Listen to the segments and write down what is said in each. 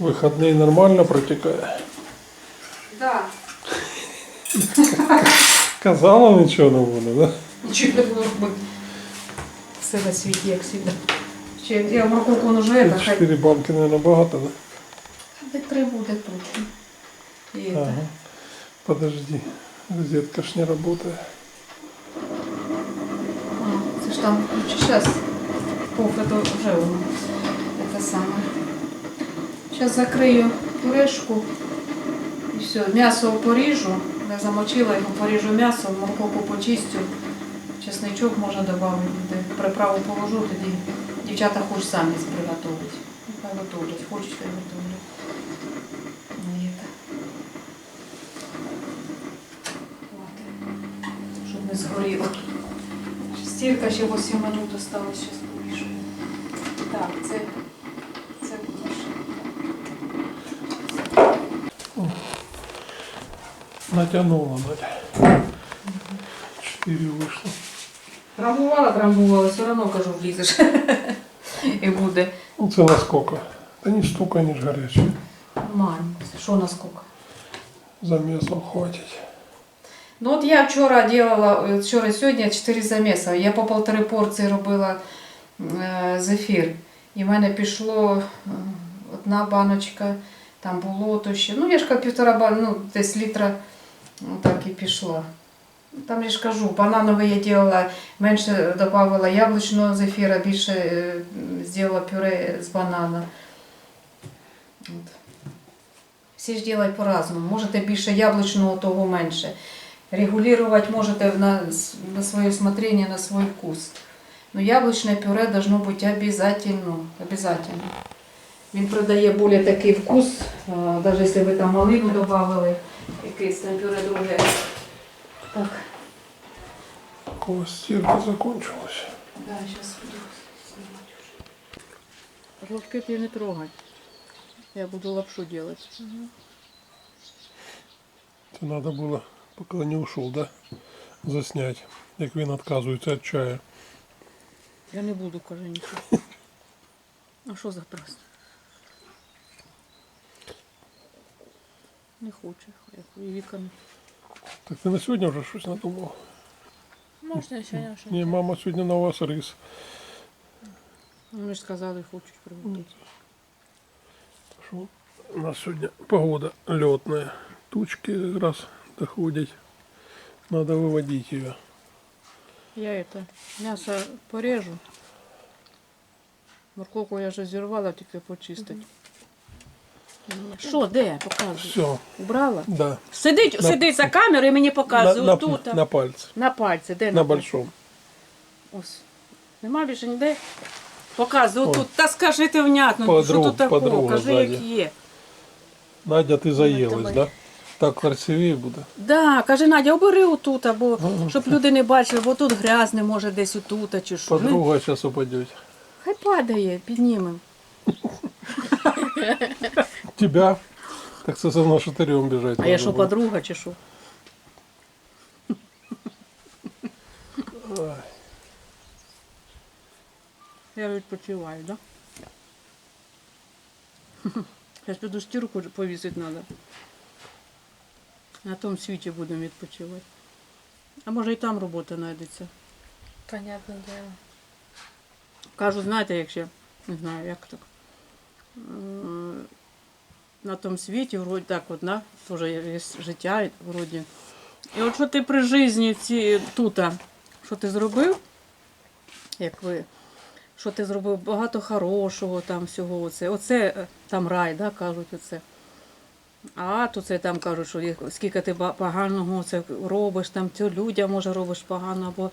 Вихідний нормально протікає. Да. Казала нічого не буде, да? Нічого не було робити. Все на світі, як завжди. Ще я морковку воно живе, хай Чотири банки не набагато, да? де три буде тут. І це. Ага. Подожди. Розетка ж не работает. А, це ж там зараз пов, это вже воно. Це саме. Зараз закрию пюрешку. І все. М'ясо поріжу. Я замочила його, поріжу м'ясо, морковку почистю. Чесничок можна додати. Приправу положу, тоді дівчата хоч самі приготовлять. Хай готовлять, хочуть, хай готовлять. Ну, і Щоб не згоріло. Стірка ще 8 минут осталось, зараз повішую. Так, це Натянула, Надя. Чотири вийшло. Трамбувала, трамбувала, все одно кажу, влізеш. І буде. Ну це наскільки? Та ні штука, ні ж гаряча. Мань, що наскільки? За м'ясом хватить. Ну от я вчора делала, вчора сьогодні 4 заміси. Я по полтори порції робила е, зефір. І в мене пішло е, одна баночка, там було то ще. Ну, я ж півтора ну, десь літра так і пішло. Там я ж кажу, банановий я делала, менше додавала яблучного зефіра, більше е, зробила пюре з банана. От. Всі ж роблять по-разному. Можете більше яблучного, того менше. Регулировать можете на, на свое усмотрение, на свой вкус. Но яблучное пюре должно быть обязательно. обязательно. Він придає більш такий вкус, навіть якщо ви там малину додали, якийсь там пюре друге. Так, У вас стирка закончилась. да, зараз буду знімати вже. Жовтки ти не трогай. Я буду лапшу делать. Це треба було, поки не ушел, да? Заснять, як він відказується від чаю. Я не буду, каже, нічого. А що за просто? Не хоче, як і віками. Так ти на сьогодні вже щось надумав? Можна ще не Ні, мама сьогодні на вас рис. Вони ж сказали, хочуть приготувати. Що у нас сьогодні погода льотная. Тучки раз доходять. Надо виводити її. Я это, м'ясо порежу. Морковку я вже зірвала, тільки почистить. Що, де? Показуй. Все, Убрала? да. Сидить, На- сидить за камерою і мені показує на, тут. на пальці. На пальці, де На большому. Ось. Нема більше ніде? Показуй О. тут. Та скажи ти внятно, Подруг- що тут такого? подруга Кажи, як ззаді. є. Надя, ти заїлась, давай. да? Так красивіше буде. Да, каже, Надя, обери отут, або щоб люди не бачили, бо тут грязне, може десь отут, чи що. Ну, Подруга зараз упаде. хай падає, піднімемо. Тебя? Так це за нашатырем бежать. А я надо що, буде. подруга, чи що? Ай, Я відпочиваю, да? Зараз піду стірку повісити треба. На тому світі будемо відпочивати. А може і там робота знайдеться. Понятне дело. Кажу, знаєте, як ще, не знаю, як так. На тому світі, вроді так, от, на, теж є життя, вроді. І от що ти при житті ці тут, що ти зробив, як ви, що ти зробив багато хорошого, там всього оце. Оце е, там рай, да, кажуть оце. А то це там кажуть, що скільки ти поганого це робиш, там цю людям може робиш погано, або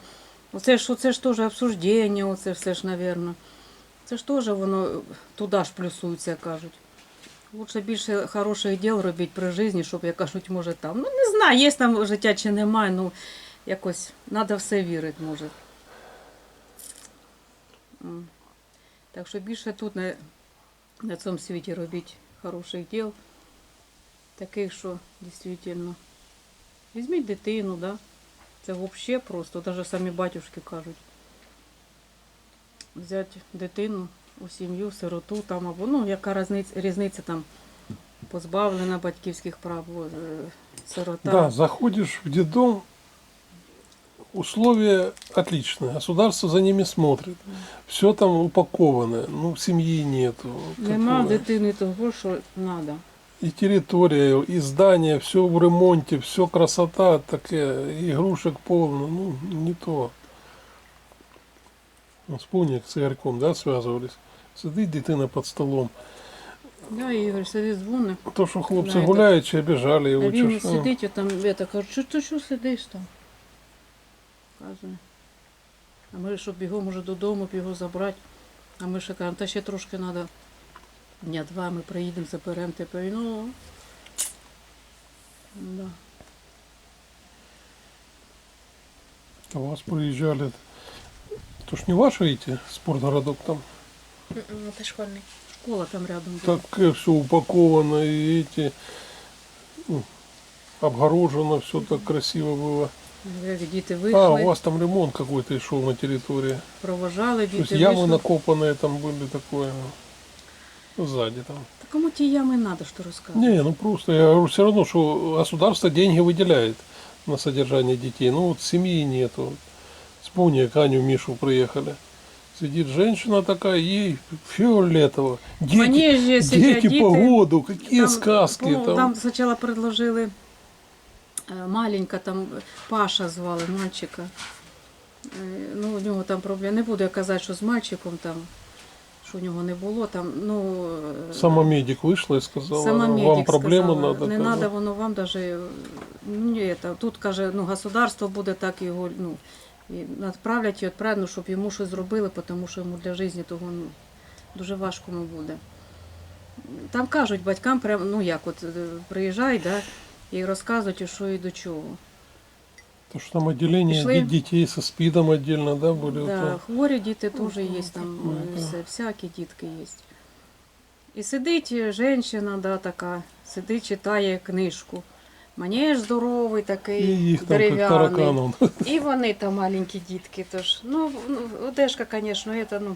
Оце ж, оце ж теж обсуждення, оце все ж, напевно. Це ж теж воно туди ж плюсується, кажуть. Лучше більше хороших діл робити при житті, щоб, як кажуть, може там. Ну, не знаю, є там життя чи немає, ну якось треба все вірити, може. Так що більше тут на, на цьому світі робити хороших діл, таких, що дійсно. Візьміть дитину, да? Це взагалі просто, навіть самі батюшки кажуть. Взяти дитину, у сім'ю, сироту там, або ну, яка різниця, різниця там позбавлена батьківських прав, о, е, сирота. Да, заходишь в детдом, условия отличные, государство за ними смотрит, все там упаковано, ну семьи нету. Нема в дитини того, що треба. И территория, и здание, все в ремонте, все красота такая, игрушек полно, ну не то. Ну, Вспомни, як з Игорьком, да, связывались. Сидить дитина під столом. Да, Ігор сидить дзвонить. То, що хлопці Знаєте. гуляють чи обіжали А його, він що. сидить, а там я так кажу, що ти що сидиш там? Каже. А ми, щоб бігом уже додому б його забрати. А ми ще кажемо, та ще трошки треба. Дня два ми приїдемо, заберемо тебе. Ну. Да. А вас приїжджали. То ж не эти, спортгородок там. М-м, Це школьний. Школа там рядом. була. Так все упаковано, и эти ну, обгорожено, все так красиво было. Як діти А, вийшли, у вас там ремонт какой-то шел на территории. проважали, То есть діти ямы вийшли. накопанные там были такое. ну, Сзади там. Та кому ті ями треба, що розказувати? Не, ну просто я говорю, все равно, что государство деньги выделяет на содержание детей. Ну вот семьи нету. Вспомни, как Аню, Мишу приехали. Сидит женщина такая, ей фиолетово. Дети, Манежі сидять дети, погоду, какие сказки по-моєму, там. Там спочатку предложили е, маленька, там Паша звали мальчика. Е, Ну, у нього там проблем. Не буду я казати, що з мальчиком там, що у нього не було. Там, ну, е, Сама медик вышла и сказала, Сама медик вам сказала, надо. Не казала. треба воно вам даже. Ну, ні, тут каже, ну, государство буде так його, ну, і відправлять і відправлять, ну, щоб йому щось зробили, тому що йому для життя того ну, дуже важко йому буде. Там кажуть батькам, прям, ну як, от е, приїжджають, да, і розказують, що і до чого. То, что там отделение Пришли. де- детей со СПИДом отдельно, да, были? Да, то- хворі діти теж є, там Ну, е, все, всякі дітки є. І сидить жінка, да, така, сидить, читає книжку. Манеж здоровий такий, их там как дерев'яний. І вони там маленькі дітки. Тож, ну, одежка, звісно, це, ну,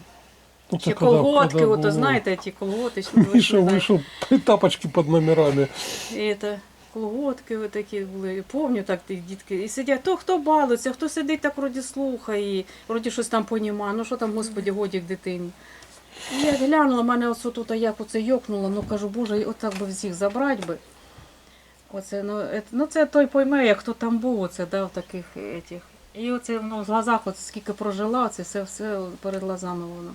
Ну, когда- колготки, когда ото, было. знаєте, ті колготи, що ви ж Миша не знаєте. вышел, тапочки под номерами. І це, колготки такі були. І Помню так ті дітки. І сидять, то хто балується, хто сидить так вроді слухає, і вроді щось там понімає. Ну що там, господі, годі к дитині. І я глянула, мене оце тут як оце йокнуло, ну кажу, боже, отак би всіх забрати би. Оце, ну, ет- ну це той пойме, як хто там був, оце, да, в таких етіх. І оце ну, в глазах, от скільки прожила, це все, все перед глазами воно.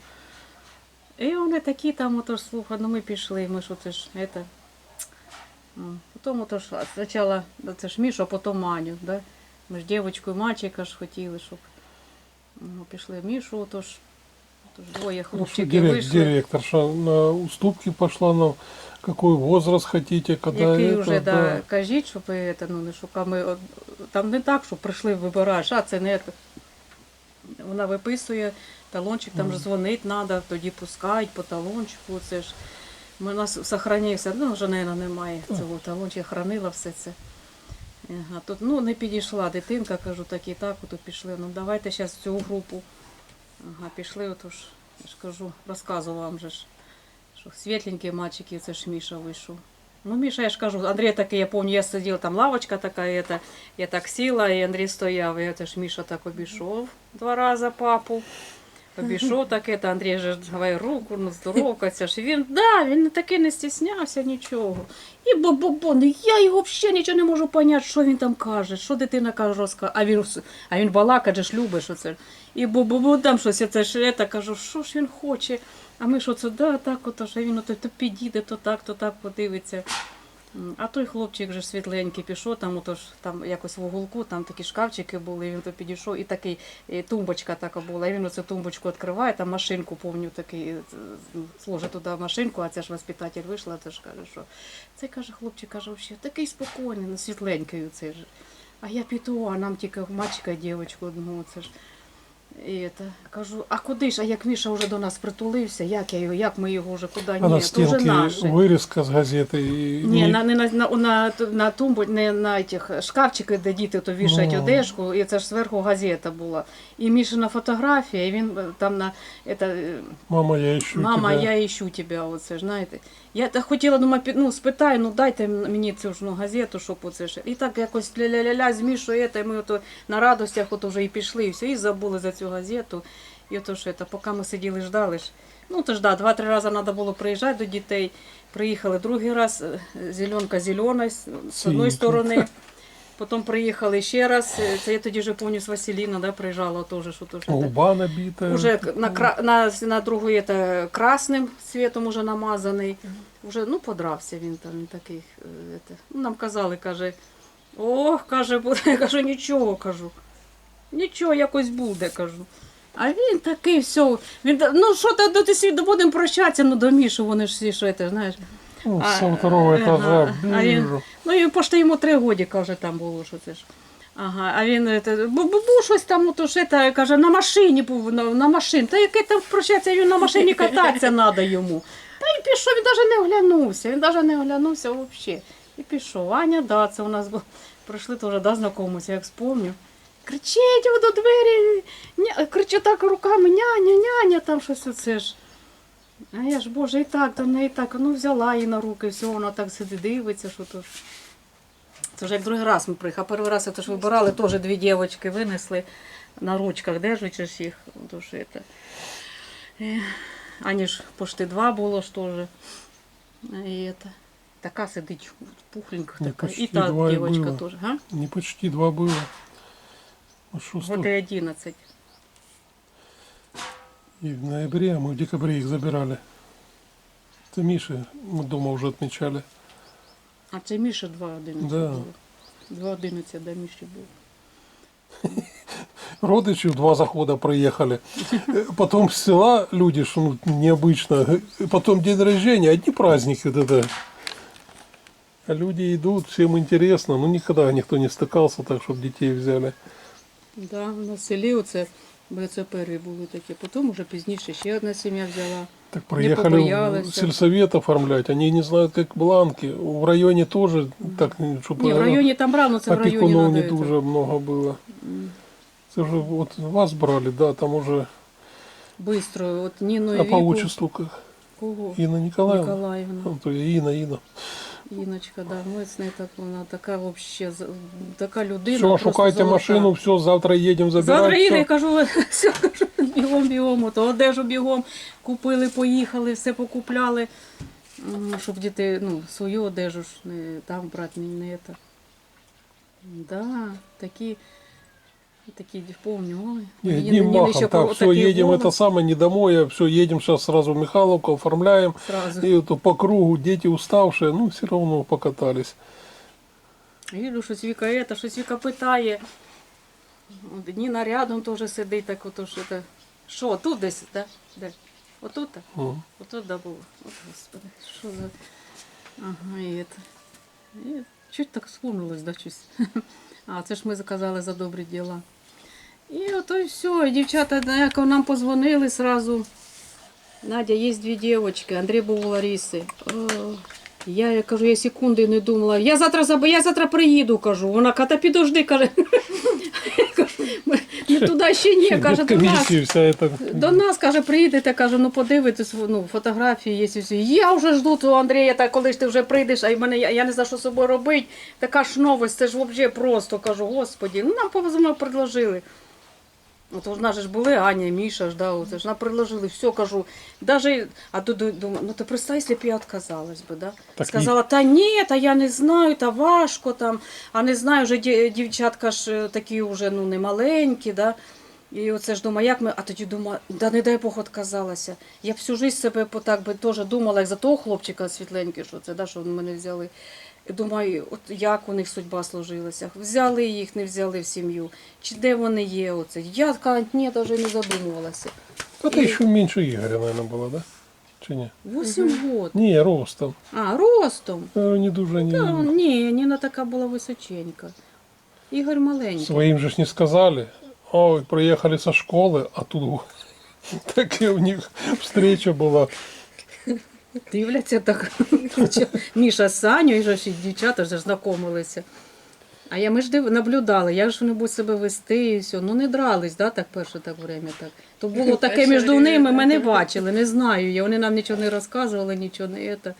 І вони такі там, ото ж слухай, ну ми пішли, ми ж оце ж, это, Потім ото ж спочатку це ж Мішу, а потім Аню. Да? Ми ж дівчинку і мальчика ж хотіли, щоб ну, пішли Мішу, ото ж двоє Ну, что хлопчиків вийшли. директорша на уступки пошла, на какой возраст хотите, когда Який это, вже, да, да. кажіть, щоб это, ну, не шукали. Ми, там не так, що прийшли, вибираєш, а це не. Вона виписує талончик, там ж дзвонить треба, тоді пускають по талончику. Це ж у нас сохранився, ну вже, мабуть, немає цього талончика, хранила все це. Ага, тут ну, не підійшла дитинка, кажу, так і так, ото пішли. Ну давайте зараз цю групу. Ага, пішли, отож, я ж кажу, розказувала вам же ж, що світленькі мальчики, це ж Міша вийшов. Ну, Міша, я ж кажу, Андрій такий, я пам'ятаю, я сиділа, там лавочка така, і это, я так сіла, і Андрій стояв, і це ж Міша так обійшов два рази папу. Обійшов так, это, Андрій же давай руку, ну здоровкаться ж. Він, да, він таки не стіснявся нічого. І бо-бо-бо, я його взагалі нічого не можу поняти, що він там каже, що дитина каже, розкаже. А він, а він балакає, ж любить, що це. І бо-бо-бо там щось, це ж это, кажу, що ж він хоче. А ми що це, да, так ото ж, а він ото то підійде, то так, то так подивиться. А той хлопчик же світленький пішов, там ото ж там якось в уголку, там такі шкафчики були, він то підійшов, і такий і тумбочка така була. І він оцю тумбочку відкриває, там машинку повню такий, сложить туди машинку, а ця ж воспитатель вийшла, це ж каже, що цей каже, хлопчик каже, взагалі, такий спокійний, ну, світленький оцей же. А я піду, а нам тільки мальчика і дівчинку одну, це ж. І это, кажу, а куди ж? А як Міша вже до нас притулився, як я його, як ми його вже куди? А Ні, на то вже стенке наше. вырезка с газеты. И Ні, не- на, не на, на, на, на тумбу, не на тих шкафчики, де діти то вішають Ну. одежку, і це ж зверху газета була. І Мішина фотографія, і він е, там на это, е, Мама, я ищу Мама, тебя. я іщу тебе, оце ж знаєте. Я так хотіла, думаю, під- ну, спитаю, ну дайте м- мені цю ж ну, газету, щоб оце ж. І так якось ля-ля-ля-ля змішує, і ми ото на радостях от вже і пішли, і все, і забули за цю газету. І ото що, це, поки ми сиділи, ждали ж. Ну, то ж да, два-три рази треба було приїжджати до дітей. Приїхали другий раз, е, зеленка зелена з одної сторони. Потім приїхали ще раз. е, Це я тоді вже пам'ятаю, з Василіна, да, приїжджала теж, що то. Губа набитая. Уже на, на, на другу это, красним цвітом уже намазаний. Уже, ну, подрався він там, він такий. е, это. Ну, нам казали, каже, ох, каже, буде. Я кажу, нічого кажу. Нічого якось буде, кажу. А він такий, все. Він, та- ну, що то до ти будемо прощатися, ну до Міші, вони ж всі, що це, знаєш. Ну, А. А він- Ну, і пошти йому три годі, каже, там було, що це ж. Ага, а він е, бу, щось там, то ж це, каже, на машині був, на, на машині. Та яке там прощаться, він на машині кататися треба йому. Та й пішов, він навіть не оглянувся, він навіть не оглянувся взагалі. І пішов. Аня, да, це у нас був. Прийшли теж, да, знакомимося, як спомню Кричить до двері, ня, кричить так руками, няня, няня, там щось оце ж. А я ж, боже, і так, до неї так, ну взяла її на руки, все, вона так сидить, дивиться, що то. ж. Це вже як другий раз ми приїхали. Перший раз це ж вибирали, теж дві дівчатки винесли на ручках, держачи ж їх. То ж это. Е, Ані ж почти два було ж теж. І это. Така сидить пухленька Ні, така. почти І та два і дівчинка було. теж. Га? Не почти два было. Ну, что Вот і 11. И в ноябре, а мы в декабре их забирали. Это Миши мы дома уже отмечали. А це Міша 2.11 Да. було. 2.11, да, Міші був. Родичи в два захода проехали. Э, Потом с села люди, что ну, необычно. Э, Потом день рождения, одни праздники вот это. А люди идут, всем интересно. Ну, никогда никто не стыкался так, чтобы детей взяли. Да, на селі оце, бо це перші були такі. Потім уже пізніше ще одна сім'я взяла. Так проехали в побоялась. сельсовет оформлять. Они не знают, как бланки. В районе тоже так, чтобы Ні, в районі там рано, це в районі опекунов не надо. дуже много было. Это же вот вас брали, да, там уже. Быстро, от Ніну і а по Віку. отчеству как? Кого? Инна Николаевна. Николаевна. Ну, то я Инна, Инна. Іночка, да, ми з нею так, вона така вообще, така людина. Все, шукайте золота. машину, все, завтра їдемо забирати. Завтра їде, я кажу, все, кажу, бігом, бігом, то одежу бігом, купили, поїхали, все покупляли, щоб діти, ну, свою одежу ж не там брати, не, не так. Да, такі, такі, помню, ой. Не, Ні- одним Ніни махом, ще так, по- все, такий едем, голос это самое, не домой, а все, едем сейчас сразу в Михайловку, оформляем. Сразу. И вот по кругу, дети уставшие, ну, все равно покатались. Їду, щось Віка это, щось Віка питає. От Ніна рядом теж сидить, так ото що це. Що, тут десь, да? Де? Отут? так? Ну, Отут да було. От, господи, що за. Ага, і это. І чуть так вспомнилось, да, щось. А, це ж ми заказали за добрі діла. І ото і все. І дівчата як нам позвонили сразу. Надя, є дві дівчатки, Андрій був у Лариси. О, я, я кажу, я секунди не думала. Я завтра заб... я завтра приїду, кажу. Вона каже, та підожди, каже. «Ми- Не туди ще ні, каже, до нас. До нас, каже, приїдете, каже, ну подивитись, ну, фотографії є і все. Я вже жду того Андрія, та коли ж ти вже прийдеш, а й мене, я, я не знаю, що з собою робити. Така ж новость, це ж взагалі просто, кажу, господі, ну нам повезмо предложили. От у нас же ж були Аня, Міша, ж, да, оце ж нам предложили, все, кажу, даже, а тут думаю, ну ти представ, якщо б я відказалась би, да? Так Сказала, та ні, та я не знаю, та важко там, а не знаю, вже дє- дівчатка ж е, такі вже ну, не маленькі, да? І оце ж думаю, як ми, а тоді думаю, да не дай Бог відказалася. Я б всю життя себе по- так би теж думала, як за того хлопчика світленький, що це, да, що мене взяли. І думаю, от як у них судьба сложилася. Взяли їх, не взяли в сім'ю. Чи де вони є? Оце? Я така, ні, навіть не задумувалася. Это еще меньше Игоря, наверное, было, да? Чи не? Вісім год. Не, ростом. А, ростом. Э, Не дуже не... Та, ні, Ніна така була височенька. Ігор маленький. Своим же ж не сказали. ой, приехали со школы, а тут такие у них встреча была. Дивляться так. Міша з Саню, і ж і дівчата вже знайомилися. А я ми ж див... наблюдали, як ж вони будуть себе вести і все. Ну не дрались, да, так перше так время. Так. То було таке між ними, ми не бачили, не знаю. я. Вони нам нічого не розказували, нічого не це.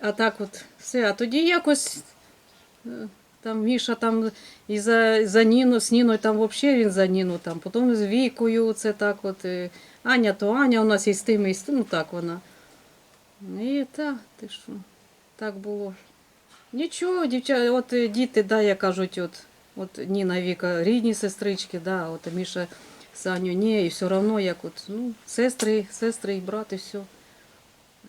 А так от все. А тоді якось е, там Міша там і за, за Ніну, з Ніною там взагалі він за Ніну, там, потім з Вікою, це так от. е, Аня то Аня у нас і з тими, і з тим, ну так вона. І так, ти що, так було. Нічого, дівчата, от е, діти, да, як кажуть, от, от Ніна Віка, рідні сестрички, да, от Міша Саню, ні, і все одно, як от, ну, сестри, сестри і брат, і все.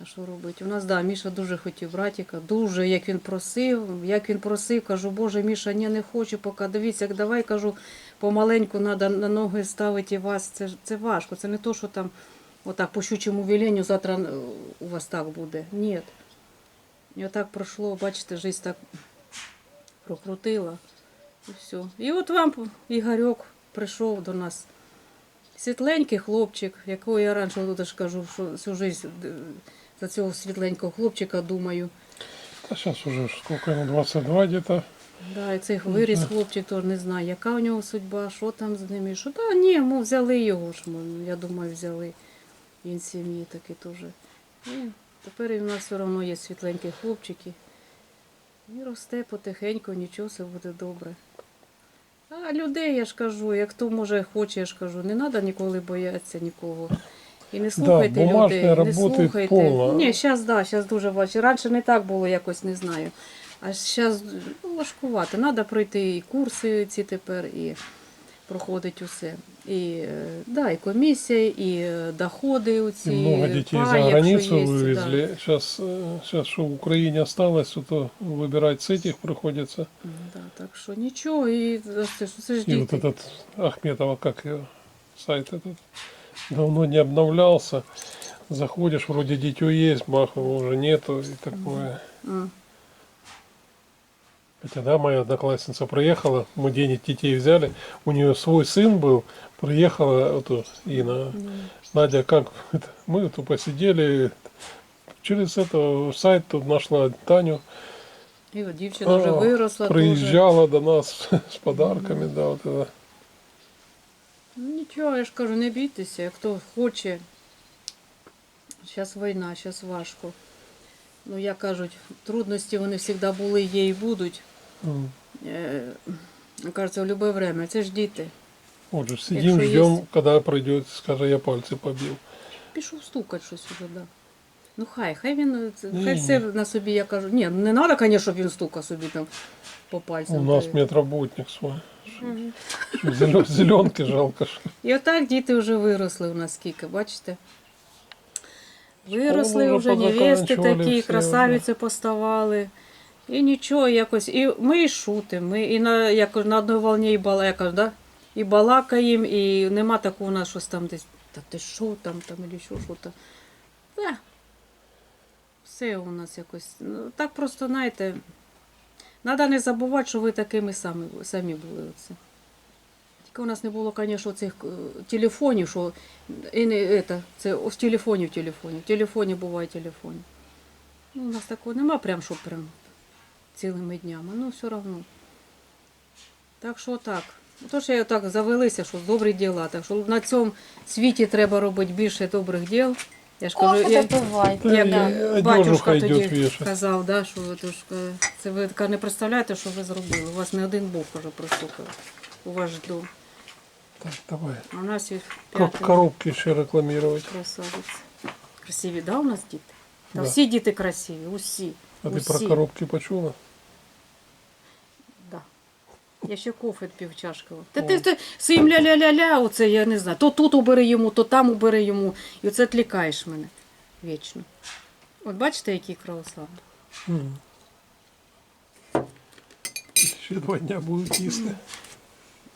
А що робити? У нас, да, Міша дуже хотів братика, дуже, як він просив, як він просив, кажу, Боже, Міша, ні, не хочу, поки дивіться, як давай, кажу, помаленьку треба на ноги ставити вас, це, це важко, це не то, що там отак по щучому веленню завтра е, у вас так буде. Ні. І отак пройшло, бачите, життя так прокрутила. І все. І от вам Ігорьок прийшов до нас. Світленький хлопчик, якого я раніше тут ж кажу, що всю життя е, за цього світленького хлопчика думаю. А сейчас уже сколько ему, 22 где-то. Да, і цей виріс хлопчик, теж не знаю, яка у нього судьба, що там з ними. Що та ні, ми взяли його ж, я думаю, взяли. Він сім'ї такий теж. І тепер і в нас все одно є світленькі хлопчики. І росте потихеньку, нічого все буде добре. А людей, я ж кажу, як хто може хоче, я ж кажу, не треба ніколи боятися нікого. І не слухайте бумажної людей, не слухайте. повно. Ні, зараз да, зараз дуже важче. Раніше не так було, якось не знаю. А зараз ну, важкувати. Треба пройти і курси ці тепер, і проходить усе. І, е, да, і комісія, і е, доходи И оці, много детей па, за якщо границу є, вывезли. Сейчас, сейчас, что в Украине осталось, то выбирать с этих приходится. Да. Да, так що нічого, і це ж це ж И вот діти. этот Ахметова, как его, сайт этот, давно не обновлялся. Заходишь, вроде дитё есть, бах, его уже нету и такое. М. Хотя, да, моя одноклассница приехала, мы денег детей взяли, у нее свой сын был, приехала, вот тут Инна, Надя, как, это, мы тут посидели, через это сайт тут нашла Таню, І от дівчина вже А, виросла. теж. приезжала до нас с подарками, да, вот это. Ну, нічого, я ж кажу, не бійтеся, хто хоче. Зараз війна, зараз важко. Ну, як кажуть, трудності вони завжди були, є і будуть. Е, кажеться, в будь-яке время. Це ж діти. Вот же сидим, Якщо ждем, есть. когда пройдет, скажи, я пальцы побил. Пішов стукати щось уже, да. Ну хай, хай він е, це- Ні, хай ні. все на собі, я кажу. Ні, не треба, звісно, щоб він стукав собі там по пальцям. У нас Та й- медработник свой. Мгм. Зеленки жалко. что. І отак діти вже виросли у нас скільки, бачите? Виросли Школу вже вже невести позаканчували такі, всі, красавиці поставали. І нічого якось. І ми і шутимо, і на, якось, на одній волні і балакаємо, да? і балакаємо, і нема такого у нас щось там десь, та ти що там, там, і що, що там. Да. Все у нас якось. Ну, так просто, знаєте, треба не забувати, що ви такими самі, самі були. Оце. Тільки у нас не було, звісно, цих е, телефонів, що і не, это, це з телефонів телефонів. Телефоні буває телефон. Ну, у нас такого нема, прям, що прям цілими днями, ну все одно. Так що так. Тож я так завелися, що добрі діла. Так що на цьому світі треба робити більше добрих діл. Я ж кажу, Кофе я, допивайте. Як да. батюшка тоді казав, да, що ви тож, е, це ви така не представляєте, що ви зробили. У вас не один Бог уже простукав у ваш дом. Так, давай. А у нас їх Как коробки еще рекламировать. Красавиці. Красиві, да, у нас діти? Та Да. всі діти красиві, усі. А усі. про коробки почула? Да. Я ще кофе пів чашки. Та ти, ти своїм ля-ля-ля-ля, оце я не знаю. То тут убери йому, то там убери йому. І оце тлікаєш мене вічно. От бачите, який православний? М. Ще два дня будуть їсти.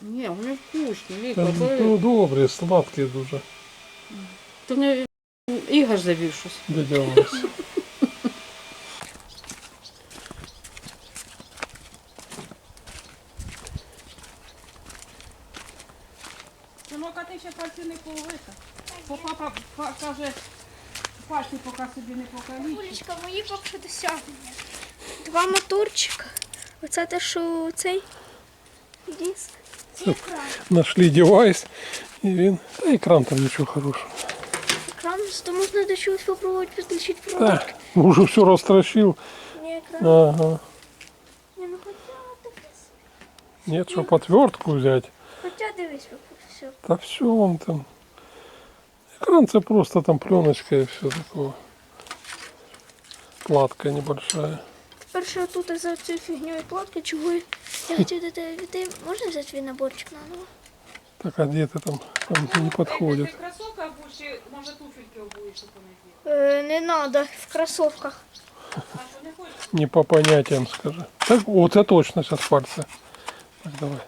Ні, вони вкусні, Та, Віка. Ну, добре, сладкі дуже. То не Ігор завів щось. Дядя Вась. каже, пальці поки собі не покалічить. Улічка, мої поки досягнення. Два моторчика. Оце те, що цей диск. Це екран. Нашли девайс. І він. Та екран там нічого хорошого. Екран, то можна до чогось спробувати підключити провод. Так, уже все розтрощив. Не екран. Ага. Не, ну хоча таке. Нет, щоб отвертку взяти. Хоча дивись, все. Та все он там. Экран це просто там пленочка и все такое. Платка небольшая. Перше тут за цю фігню і платка, чого я я хотів до тебе відійти. Можна взяти твій наборчик на ново? Так, а где ты там? Там не подходит. Ти кросовка більше, може туфельки обуєш, щоб вони Е, не треба, в кросовках. А що не хочеш? Не по понятиям скажи. Так, вот это точно сейчас пальцы. Так, давай.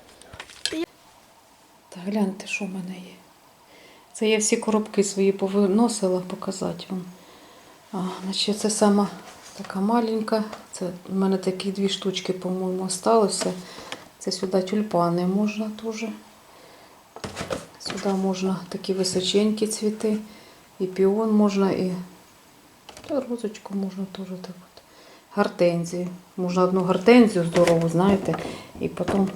Та гляньте, що в мене є. Це я всі коробки свої повиносила показати вам. А, значить, це сама така маленька. Це в мене такі дві штучки, по-моєму, осталося. Це сюди тюльпани можна теж. Сюди можна такі височенькі цвіти. І піон можна, і та розочку можна теж так от. Гортензії. Можна одну гортензію здорову, знаєте, і потім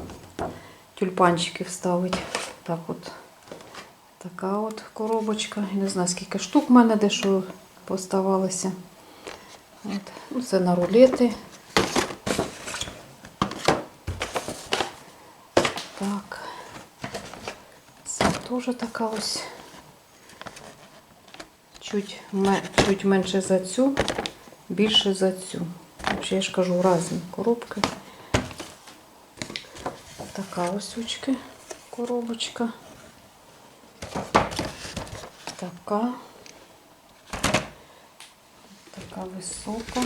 тюльпанчики вставити. Так от. Така от коробочка. Я не знаю, скільки штук в мене дещо поставалося. От. Ну, це на рулети. Так. Це теж така ось. Чуть, чуть менше за цю, більше за цю. Взагалі, я ж кажу, різні коробки. Така ось очки, коробочка. Така. Така висока.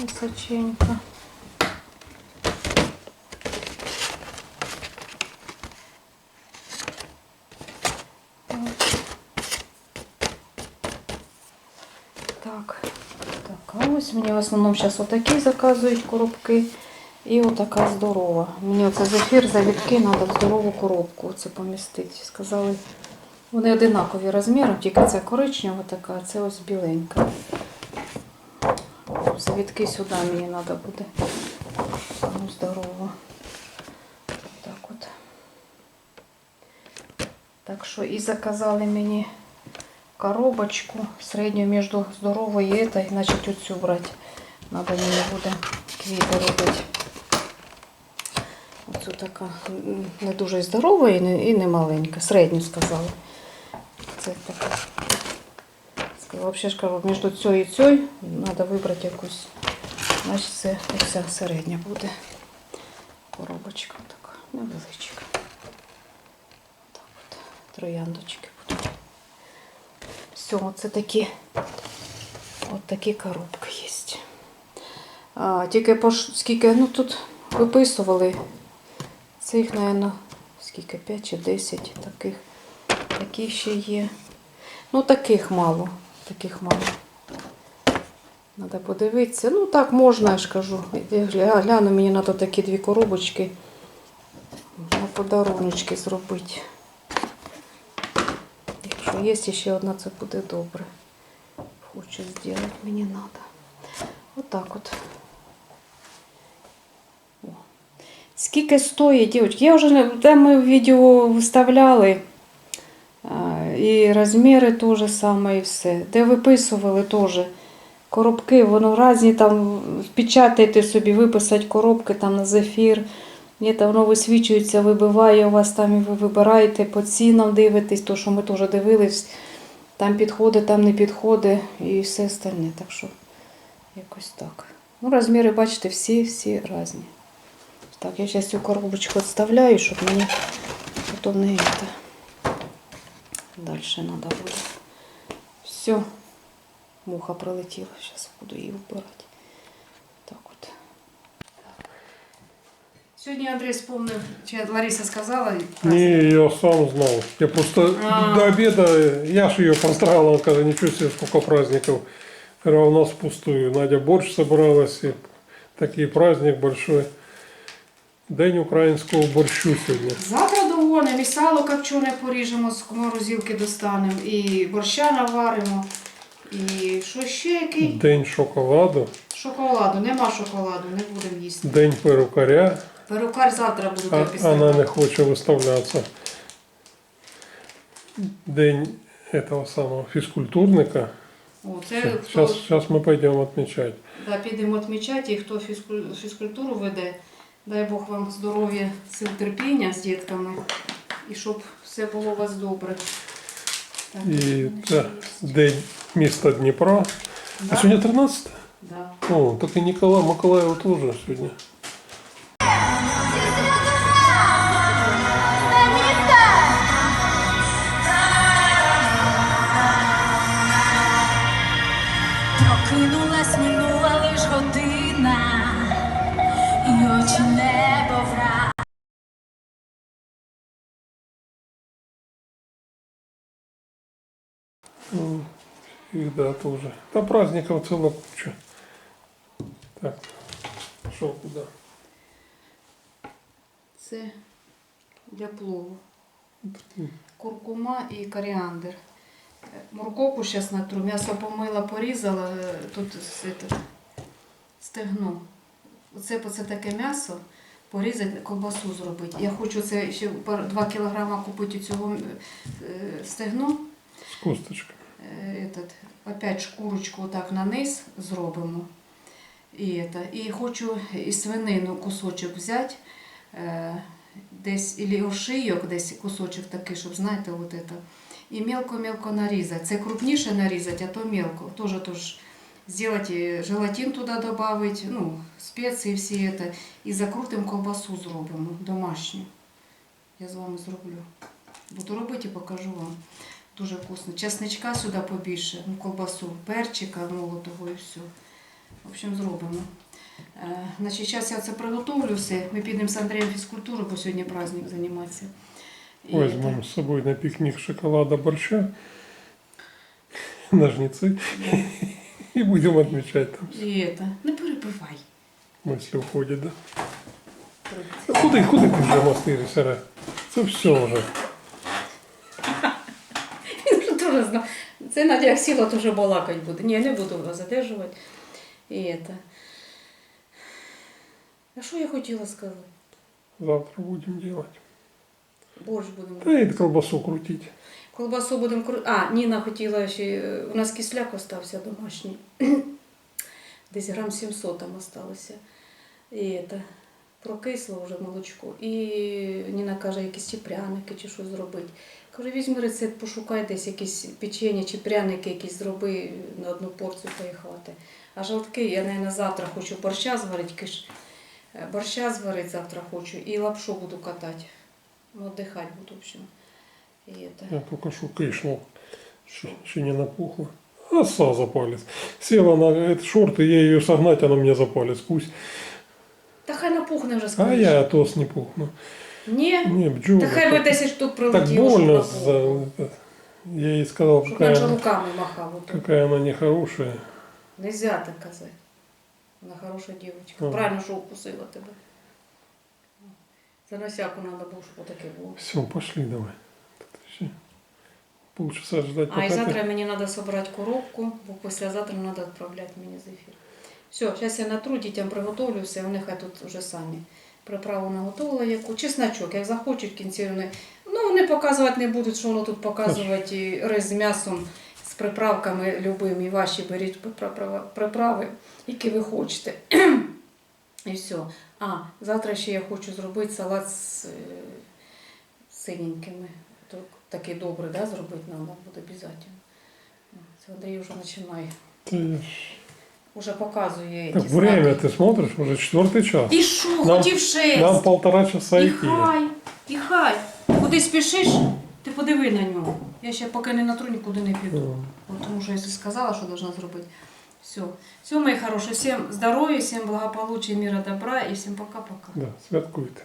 Височенька. Так, така ось. Мені в основному зараз отакі заказують коробки. І отака здорова. Мені оце зефір, завітки треба в здорову коробку це помістити. Сказали, вони одинакові розміром, тільки це коричнева така, а це ось біленька. Завітки сюди мені треба буде. Ну, здорово. Так от. Так що і заказали мені коробочку середню між здоровою і этой, значить оцю брати. Надо мені буде квіти робити. Оцю така не дуже здорова і не, маленька. Середню сказала. Це. Сказала, взагалі кажу, між цією і цією треба вибрати якусь. Значить, це оця середня буде. Коробочка така невеличка. Так от, трояндочки будуть. Все, це такі, от такі коробки є. А, тільки по скільки, ну тут виписували цих, мабуть, скільки, 5 чи 10 таких. Такі ще є. Ну, таких мало. Таких мало. Треба подивитися. Ну, так можна, я ж кажу. Гляну, мені треба такі дві коробочки на подаруночки зробити. Якщо є ще одна, це буде добре. Хочу зробити, мені треба. Отак от. Скільки стоїть, дівчатки? Я вже там ми відео виставляли. І розміри теж саме, і все. Де виписували теж. Коробки, воно різні там впечатайте собі, виписати коробки там на зефір. Є там воно висвічується, вибиває у вас там і ви вибираєте по цінам дивитесь, то що ми теж дивились. Там підходить, там не підходить і все остальне. Так що якось так. Ну, розміри, бачите, всі, всі різні. Так, я зараз цю коробочку відставляю, щоб мені потім не це. Далі треба буде. Все. Муха прилетіла. Зараз буду її вбирати. Так от. Сьогодні Андрій вспомнив, чи Лариса сказала. Не, я сам знал. Я просто А. до обеда, я ж ее поздравил, она сказала, ничего себе, сколько праздников. Говорю, «А у нас пустую. Надя борщ собралась, и такой праздник большой. День украинского борщу сегодня. Завтра до і сало копчене поріжемо, з морозилки достанемо, і борща наваримо. І що ще який? День шоколаду, Шоколаду. Нема шоколаду, не будемо їсти. день перукаря, Перукар завтра буде після. вона не хоче виставлятися. День этого самого физкультурника. О, це хто Сейчас, сейчас мы пойдем отмечать. да, підемо відмічати, і хто фізкуль- фізкультуру веде. Дай Бог вам здоров'я, сил терпіння з дітками. І щоб все було у вас добре. Так, І є. день міста Дніпра. А Да? сьогодні 13? Да. О, так і Нікола Миколаєва теж сьогодні. Ну, Всегда тоже. Там праздников целая куча. Так, пошел куда? Це для плову. Куркума і коріандр. Морковку зараз натру, м'ясо помила, порізала, е, тут з- це, стегно. Оце це таке м'ясо, порізати, ковбасу зробити. Я хочу це ще 2 кілограма купити цього е, стегно. С косточками. Е, этот, опять шкурочку отак на низ зробимо. І, это, і хочу і свинину кусочок взяти, е, десь, і ошийок, десь кусочок такий, щоб знаєте, от это. І мелко-мелко нарізати. Це крупніше нарізати, а то мелко. Тоже тож зробити желатин туди додати, ну, спеції всі это, і закрутимо ковбасу зробимо домашню. Я з вами зроблю. Буду робити і покажу вам. Дуже вкусно. Чесничка сюди побільше, ну, колбасу, перчика молотого і все. В общем, зробимо. Е, значить, зараз я це приготовлю все. Ми підемо з Андрієм фізкультуру, бо сьогодні праздник займатися. І Возьмем с собой на пикник шоколада борща, ножницы и будем отмечать там, І це. Не перебивай. если уходит, да? Куди, куди ти вже мастиришся? Ре? Це все вже. Він вже теж знав. Це Надя як сіла, то вже балакать буде. Ні, не буду вас задержувати. І це. А що я хотіла сказати? Завтра будем делать. Борщ будемо. Да и колбасу крутить. Колбасу будемо кру... А, Ніна хотіла ще. У нас кисляк остався домашній. Десь грам 700 там осталося. І це, прокисло вже молочко. І Ніна каже, якісь чи пряники, чи щось зробити. Каже, візьми рецепт, пошукай десь якісь печення чи пряники якісь зроби на одну порцію хвати. А жовтки я, мабуть, завтра хочу борща зварити, киш. е, Борща зварити завтра хочу і лапшу буду катати. Отдихати буду, в общем. І це. Я кишнул. Еще, еще не напухло. Оса за палец. Села на этот шорт, и я ее согнать, она мне за палец. Пусть. Та хай напухне вже А скоріше. я тос не пухну. Ні? Не, бджу. Та хай би 10 штук Так прилетіло, больно. щоб За... напухло. Я ей сказал, Щоб какая, наче она- руками махав. ото. какая она нехорошая. Нельзя так казати. Вона хороша дівчинка. Ага. Правильно, що укусила тебе. За насяку треба було, щоб отаке було. Все, пошли давай. Тут еще Полчаса ждать, А пока завтра ты... мені треба зібрати коробку, бо післязавтра треба відправляти мені зефір. Все, зараз я натру, дітям приготовлю все, вони хай тут вже самі. Приправу наготовила яку. Чесночок, як захочуть в кінці вони. Ну, вони показувати не будуть, що воно тут показувати. І рис з м'ясом, з приправками любимі. Ваші беріть приправи, які ви хочете. І все. А, завтра ще я хочу зробити салат з е, синенькими. Такий добрий, да, зробити треба буде обов'язково. Це Андрій вже починає Ты... Уже показує. Так ті время знаки. ты смотришь, уже четвертый час. І що, Нам- хотів шесть. Нам полтора часа І идти. хай, і хай. Куди спішиш, ти подиви на нього. Я ще поки не натру, нікуди не піду. Ну, От Тому що я сказала, що должна зробити. Все. Все, мої хороші, всім здоров'я, всім благополуччя, мира, добра і всім пока-пока. Да, святкуйте.